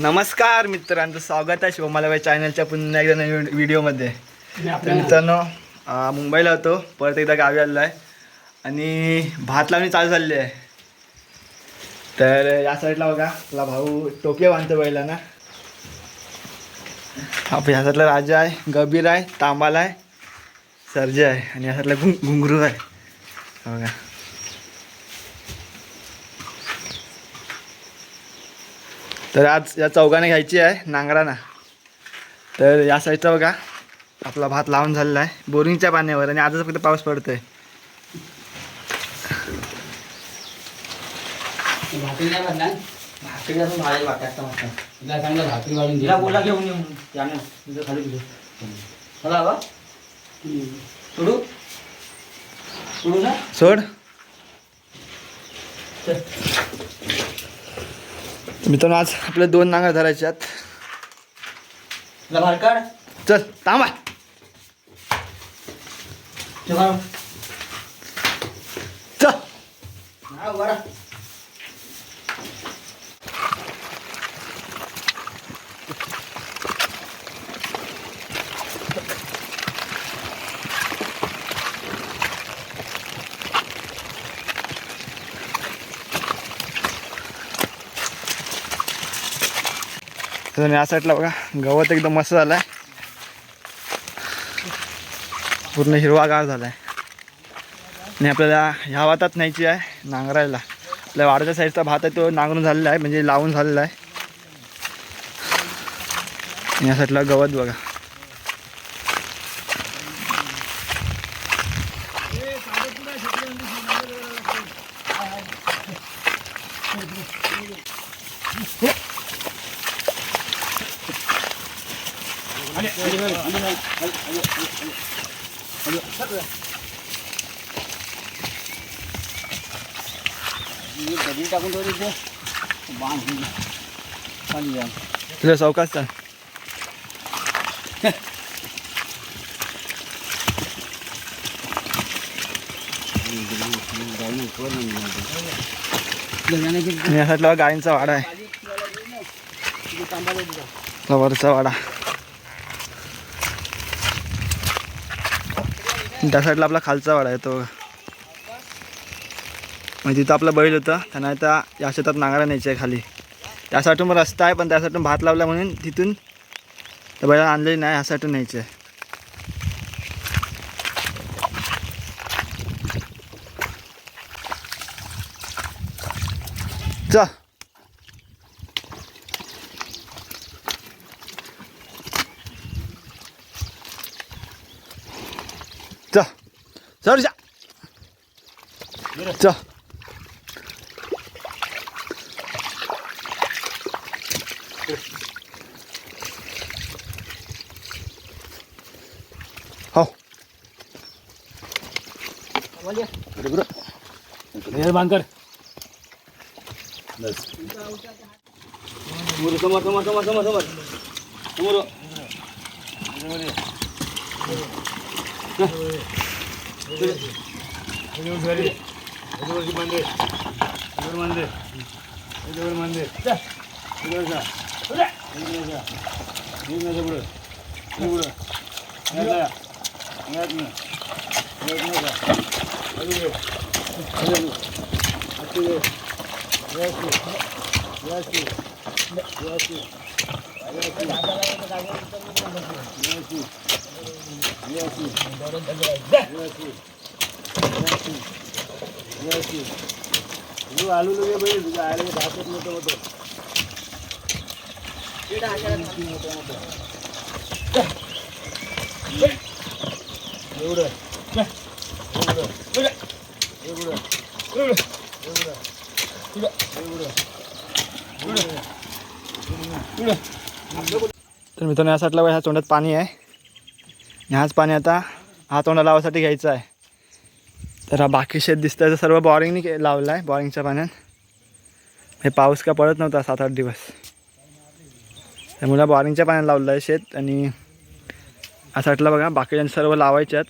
नमस्कार मित्रांचं स्वागत आहे शिवमालाबाई चॅनलच्या पुन्हा एकदा नवीन व्हिडिओमध्ये. तर मित्रांनो मुंबईला होतो परत एकदा गावी आलेलो आहे. आणि भात लावणी चालू झालेली आहे. तर या साईडला बघा आपला भाऊ टोपे बांधतो बैला ना आपण या साईडला राजा आहे गबीर आहे तांबाला आहे सर्जे आहे आणि या साईडला घुंग घुंगरू आहे. बघा. तर आज या चौघाने घ्यायची आहे नांगराना. तर या साईडचा बघा. आपला भात लावून झालेला आहे. बोरिंगच्या पाण्यावर आणि आजच फक्त पाऊस पडतोय. सोड? मित्रांनो आज आपले दोन नांगर धरायचे आहेत. तुला बाहेर काढ. चल थांबा. चला. तर या साईडला बघा गवत एकदम मस्त झालं आहे पूर्ण हिरवागार झाला आहे आणि आपल्याला ह्या वातात न्यायची आहे नांगरायला. आपल्या वाड्याच्या साईडचा भात आहे तो नांगरून झालेला आहे म्हणजे लावून झालेला आहे. या साईडला गवत बघा. दगडी टाकून ठेवली इथे बांध खाली जा तुझ्या चौकात चाल आणि या साईडला गायींचा वाडा आहे आपला वरचा वाडा त्या साईडला आपला खालचा वाडा आहे तो. म्हणजे तिथं आपला बैल होता. त्यांना आता या शेतात नांगरा न्यायचं आहे खाली. त्यासाठी मग रस्ता आहे पण त्यासाठी भात लावला म्हणून तिथून त्या बैला आणलेली नाही ह्यासाठी न्यायचं आहे. सर जा चा हो हे बांध कर समोर समोर समोर समोर समोर समोर समोर ఐదుగురు ఐదుగురికి మంది ఐదుగురు మంది ఐదుగురు మంది ఇప్పుడు ఇప్పుడు ఐదుగురు ఐదుగురు అత్తు యాసి యాసి యాసి आलू लगे भाई तुझ्या आले भात मोठं मोठं एवढं तर मित्रांनो या साईडला ह्या तोंडात पाणी आहे. आणि हाच पाणी आता हा तोंडा लावासाठी घ्यायचा आहे. तर हा बाकी शेत दिसतं सर्व बॉरिंगनी लावलं आहे बॉरिंगच्या पाण्यात. हे पाऊस का पडत नव्हता सात आठ दिवस. त्यामुळे बॉरिंगच्या पाण्यात लावलं आहे शेत. आणि असं वाटलं बघा बाकीच्या सर्व लावायच्यात.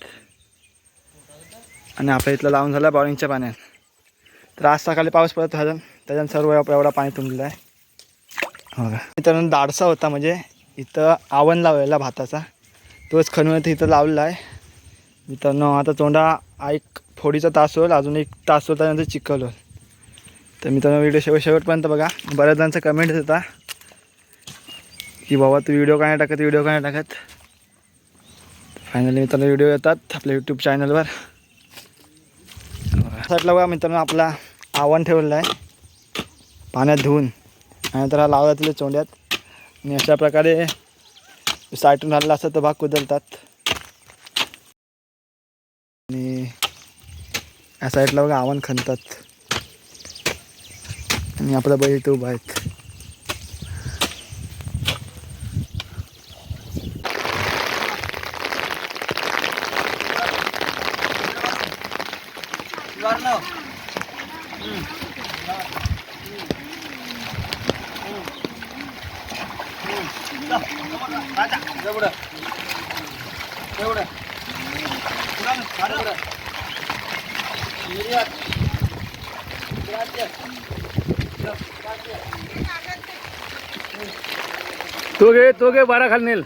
आणि आपल्या इथलं लावून झालं बॉरिंगच्या पाण्यात. तर आज सकाळी पाऊस पडत होता त्याच्यानं सर्व एवढा पाणी तुंबलं आहे. हो मित्रांनो दाडसा होता म्हणजे इथं आवन लावलेला भाताचा. तोच खणून इथं लावलेला आहे. मित्रांनो आता तोंडा एक फोडीचा तास होईल अजून एक तास होता त्यानंतर चिखल होईल. तर मित्रांनो व्हिडिओ शेवट शेवटपर्यंत बघा. बऱ्याच जणांचा कमेंट होता. की बाबा तू व्हिडिओ काय टाकत? व्हिडिओ काय नाही टाकत? फायनली मित्रांनो व्हिडिओ येतात आपल्या यूट्यूब चॅनलवर साठला बघा मित्रांनो आपला आव्हान ठेवलेलं आहे. पाण्यात धुवून. नंतर हा लावला तिथे चोंड्यात. आणि अशा प्रकारे साठून राहिलेला असतात तो भाग कुदलतात आणि या साईडला बघा आव्हान खणतात. आणि आपला बैठ उभा आहेत. तो गे तो गे बारा खाली नेल.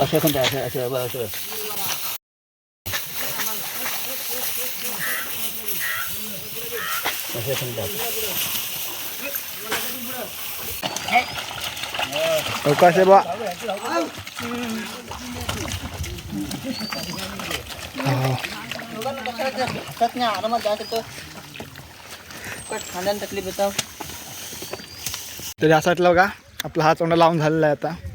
আচ্ছা এখন আচ্ছা আচ্ছা আচ্ছা আচ্ছা अवकाश आहे बा. तरी असा वाटलं का आपला हा तोंडा लावून झालेला आहे आता.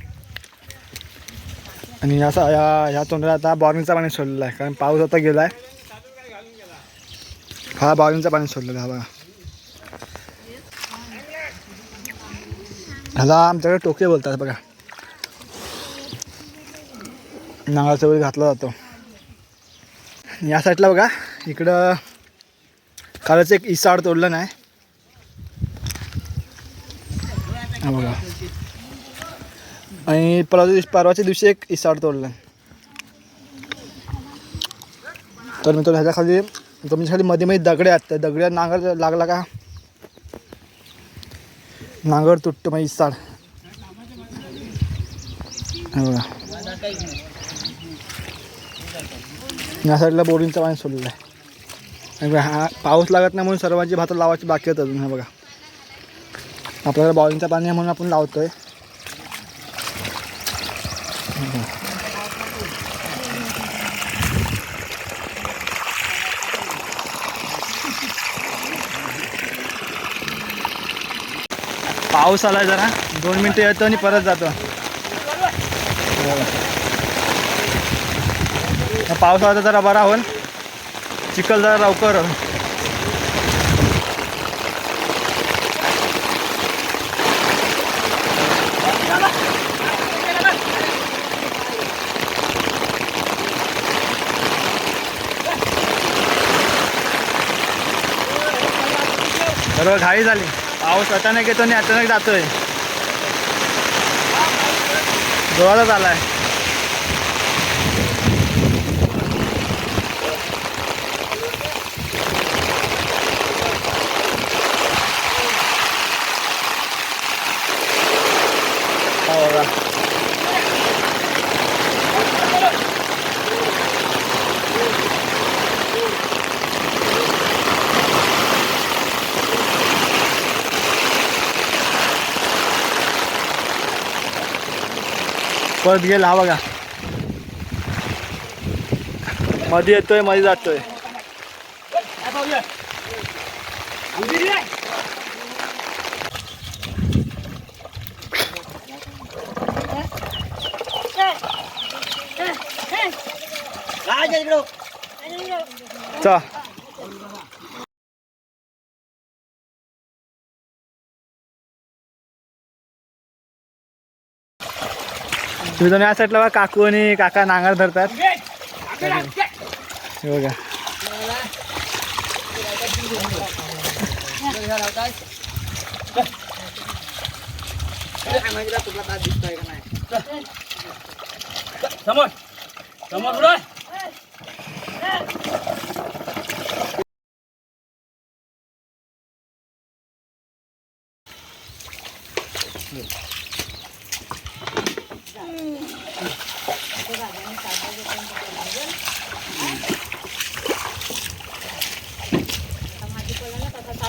आणि असा या ह्या तोंडाला आता बॉरिंगचा पाणी सोडलेलं आहे. कारण पाऊस आता गेला आहे हा बॉरिंगचं पाणी सोडलेलं आहे बघा. ह्याला आमच्याकडे टोके बोलतात बघा. नागाचा वगैरे घातला जातो. या साईडला बघा इकडं कालच एक इसाड तोडलं नाही. आणि परवा दिवशी परवाच्या दिवशी एक इसाड तोडला. तर मित्र ह्याच्याखाली जमिनीखाली मध्ये मध्ये दगडे आहेत. त्या दगड्या नांगर लागला का? नांगर तुटतो मग इसाड. या साईडला बोरिंगचं पाणी सोडलेलं आहे. हा पाऊस लागत नाही म्हणून सर्वांची भात लावायची बाकी होतं अजून हे बघा. आपल्याला बॉरिंगचं पाणी म्हणून आपण लावतो आहे पाऊस आला जरा. दोन मिनटं येतो आणि परत जातो. या पावसाळ्यात जरा बरा होईल चिखल जरा लवकर सर्व घाई झाली. पाऊस अचानक येतो आणि अचानक जातोय. जोरातच आलाय हा बघा. परत गेला हा बघा मध्ये येतोयमध्ये जातोय चा तुम्ही दोन या साईडला बघा काकू आणि काका नांगर धरतात. हे बघा. समोर. समोर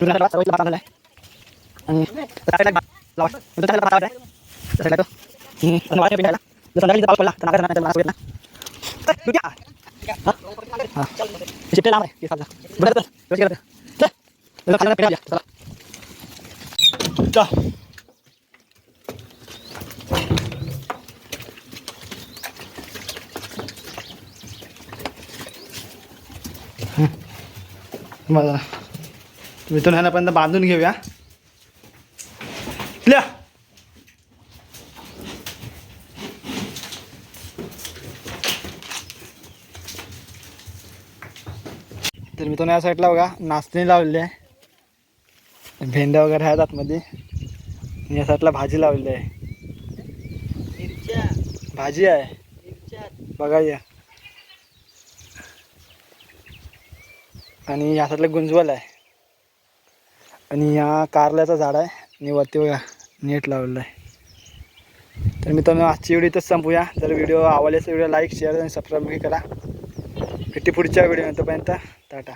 तुला भात सवयीला भात आणलाय. आणि त्या साईडला एक भात लावा. त्या साईडला भात लावायचा आहे. त्या साईडला तो. हम्म. आणि वाळत नाही पिकायला. जर संध्याकाळी जर पाऊस पडला तर नागायला नाही तर मला असं येत ना. चल, तू घ्या. हा. हा. हे शिट्टे लांब आहे. केस खालचा. बरं, तो ह्यानापर्यंत बांधून घेऊया. ल्या तर मी तो या साईडला बघा नाचणी लावलेली आहे. भेंड्या वगैरे आहेत आतमध्ये. या साईडला भाजी लावलेली आहे. भाजी आहे. बघा या. आणि या साईडला गुंजवल आहे. आणि या कारल्याचं झाड आहे. आणि वरती बघा नेट लावलेलं आहे. तर मित्रांनो आजची व्हिडिओ इथंच संपूया. जर व्हिडिओ आवडल्यास व्हिडिओ लाईक शेअर आणि सबस्क्राईब करा. भेटी पुढच्या व्हिडिओ येतोपर्यंत टाटा.